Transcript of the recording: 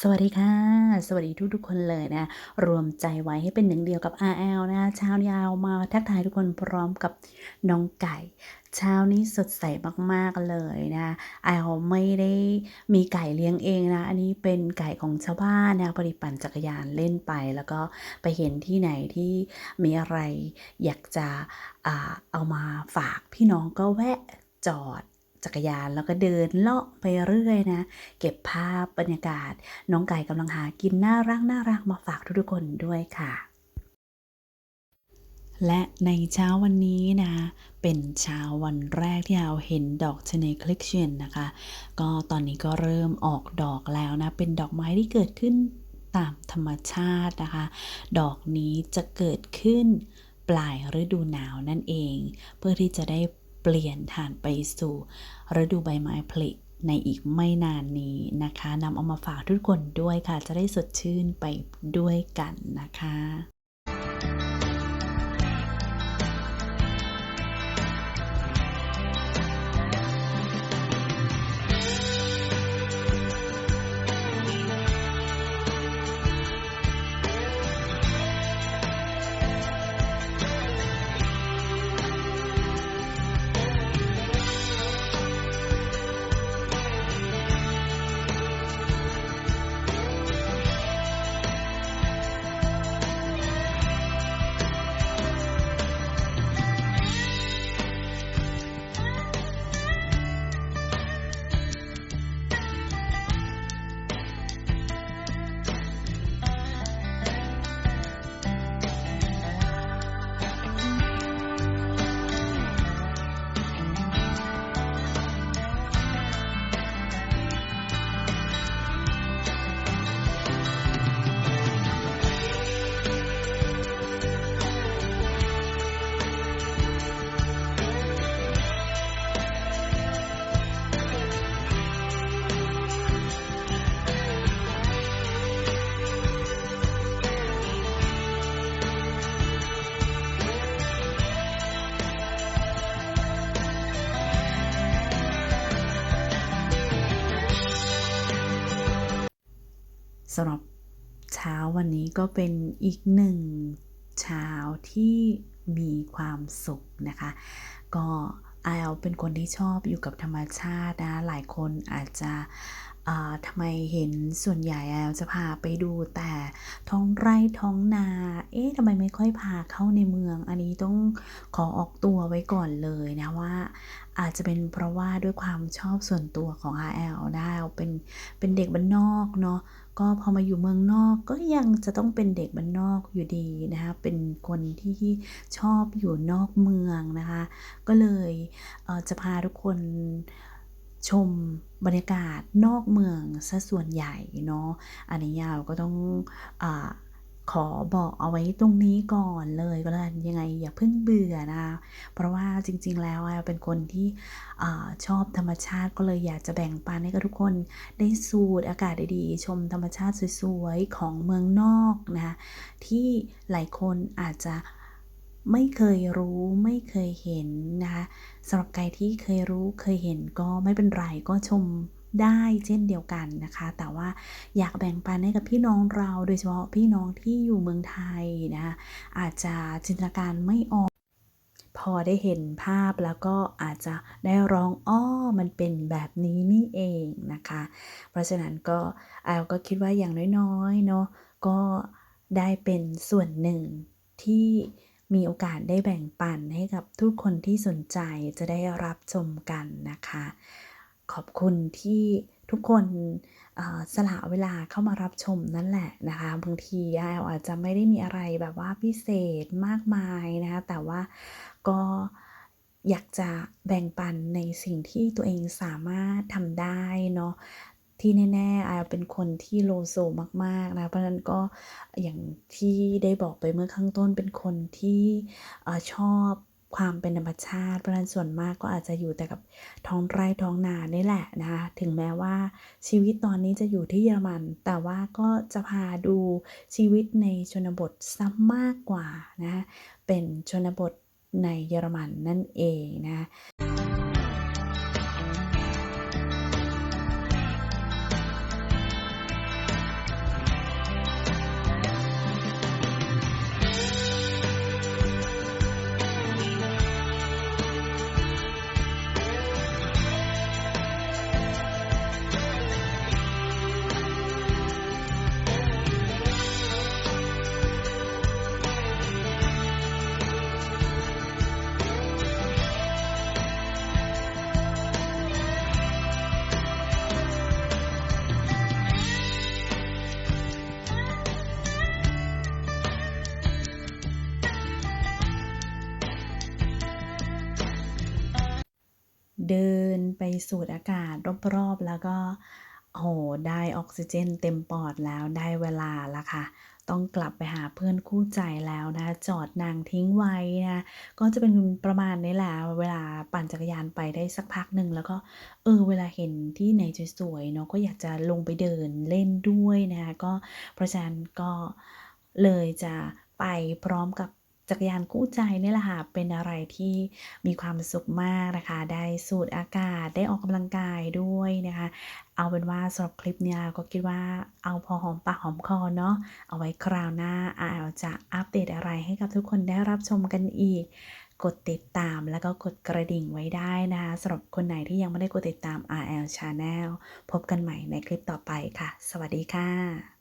สวัสดีค่ะ สวัสดีทุกๆคนเลยนะ รวมใจไว้ให้เป็นหนึ่งเดียวกับ RL นะเช้ายาวมาทักทายทุกคนพร้อมกับน้องไก่ เช้านี้สดใสมากๆเลยนะแอลไม่ได้มีไก่เลี้ยงเองนะ อันนี้เป็นไก่ของชาวบ้านนะพอดีปั่นจักรยานเล่นไป แล้วก็ไปเห็นที่ไหนที่มีอะไรอยากจะเอามาฝากพี่น้องก็แวะจอด จักรยานแล้วก็เดินเลาะไปเรื่อยนะ เก็บภาพบรรยากาศ น้องไก่กำลังหากินน่ารักน่ารักมาฝากทุกๆคนด้วยค่ะ และในเช้าวันนี้นะเป็นเช้าวันแรกที่เราเห็นดอกชเนคลิกเชียนนะคะ ก็ตอนนี้ก็เริ่มออกดอกแล้วนะ เป็นดอกไม้ที่เกิดขึ้นตามธรรมชาตินะคะ ดอกนี้จะเกิดขึ้นปลายฤดูหนาวนั่นเอง เพื่อที่จะได้ ปลี่ยนฐานไปสู่ฤดูใบไม้ผลิในอีกไม่นานนี้นะคะนำเอามาฝากทุกคนด้วยค่ะ จะได้สดชื่นไปด้วยกันนะคะ สำหรับเช้าวันนี้ก็เป็นอีกหนึ่งเช้าที่มีความสุขนะคะ ก็ไอลเป็นคนที่ชอบอยู่กับธรรมชาตินะ หลายคนอาจจะ ทำไมเห็นส่วนใหญ่แอลจะพาไปดูแต่ท้องไร่ท้องนา เอ๊ะทำไมไม่ค่อยพาเข้าในเมือง อันนี้ต้องขอออกตัวไว้ก่อนเลยนะว่า อาจจะเป็นเพราะว่าด้วยความชอบส่วนตัวของ RL ได้เป็นเป็นเด็กบ้านนอกเนาะก็พอมาอยู่เมืองนอกก็ยังจะต้องเป็นเด็กบ้านนอกอยู่ดีนะคะเป็นคนที่ชอบอยู่นอกเมืองนะคะ ก็เลยเจะพาทุกคน ชมบรรยากาศนอกเมืองซะส่วนใหญ่เนาะอันนี้ยาวก็ต้องอขอบอกเอาไว้ตรงนี้ก่อนเลยก็แล้วกันยังไงอย่าเพิ่งเบื่อนะเพราะว่าจริง ๆ แล้วเป็นคนที่อชอบธรรมชาติก็เลยอยากจะแบ่งปันให้กับทุกคนได้สูดอากาศดีๆ ชมธรรมชาติสวยๆ ของเมืองนอกนะที่หลายคนอาจจะ ไม่เคยรู้ไม่เคยเห็นนะคะสำหรับใครที่เคยรู้เคยเห็นก็ไม่เป็นไรก็ชมได้เช่นเดียวกันนะคะ แต่ว่าอยากแบ่งปันให้กับพี่น้องเราโดยเฉพาะพี่น้องที่อยู่เมืองไทยนะคะอาจจะจินตนาการไม่ออกพอได้เห็นภาพแล้วก็อาจจะได้ร้องอ้อมันเป็นแบบนี้นี่เองนะคะ เพราะฉะนั้นก็แอลก็คิดว่าอย่างน้อยๆเนาะก็ได้เป็นส่วนหนึ่งที่ มีโอกาสได้แบ่งปันให้กับทุกคนที่สนใจจะได้รับชมกันนะคะ ขอบคุณที่ทุกคนสละเวลาเข้ามารับชมนั่นแหละนะคะบางทีแอลอาจจะไม่ได้มีอะไรแบบว่าพิเศษมากมายนะคะแต่ว่าก็อยากจะแบ่งปันในสิ่งที่ตัวเองสามารถทำได้เนาะ ที่แน่ๆแอเป็นคนที่โลโซมากๆนะ เพราะนั้นก็อย่างที่ได้บอกไปเมื่อข้างต้นเป็นคนที่ชอบความเป็นธรรมชาติเพราะนั้นส่วนมากก็อาจจะอยู่แต่กับท้องไร่ท้องนานี่แหละนะคะถึงแม้ว่าชีวิตตอนนี้จะอยู่ที่เยอรมัน แต่ว่าก็จะพาดูชีวิตในชนบทซ้ำมากกว่านะเป็นชนบทในเยอรมันนั่นเองนะ เดินไปสูดอากาศรอบๆ แล้วก็โอ้โฮได้ออกซิเจนเต็มปอดแล้วได้เวลาล้วค่ะ ต้องกลับไปหาเพื่อนคู่ใจแล้วนะ จอดนางทิ้งไว้นะ ก็จะเป็นประมาณนี้แหละเวลาปั่นจักรยานไปได้สักพักหนึ่งแล้วก็ เออ เวลาเห็นที่ไหนสวยๆเนาะก็อยากจะลงไปเดินเล่นด้วยนะก็เพราะฉะนั้นก็เลยจะไปพร้อมกับ จักรยานคู่ใจนี่แหละค่ะเป็นอะไรที่มีความสุขมากนะคะ ได้สูดอากาศได้ออกกำลังกายด้วยนะคะ เอาเป็นว่าสำหรับคลิปเนี้ยก็คิดว่าเอาพอหอมปากหอมคอเนาะเอาไว้คราวหน้า RL จะอัปเดตอะไรให้กับทุกคนได้รับชมกันอีกกดติดตามแล้วก็กดกระดิ่งไว้ได้นะคะสำหรับคนไหนที่ยังไม่ได้กดติดตาม RL Channel พบกันใหม่ในคลิปต่อไปค่ะ สวัสดีค่ะ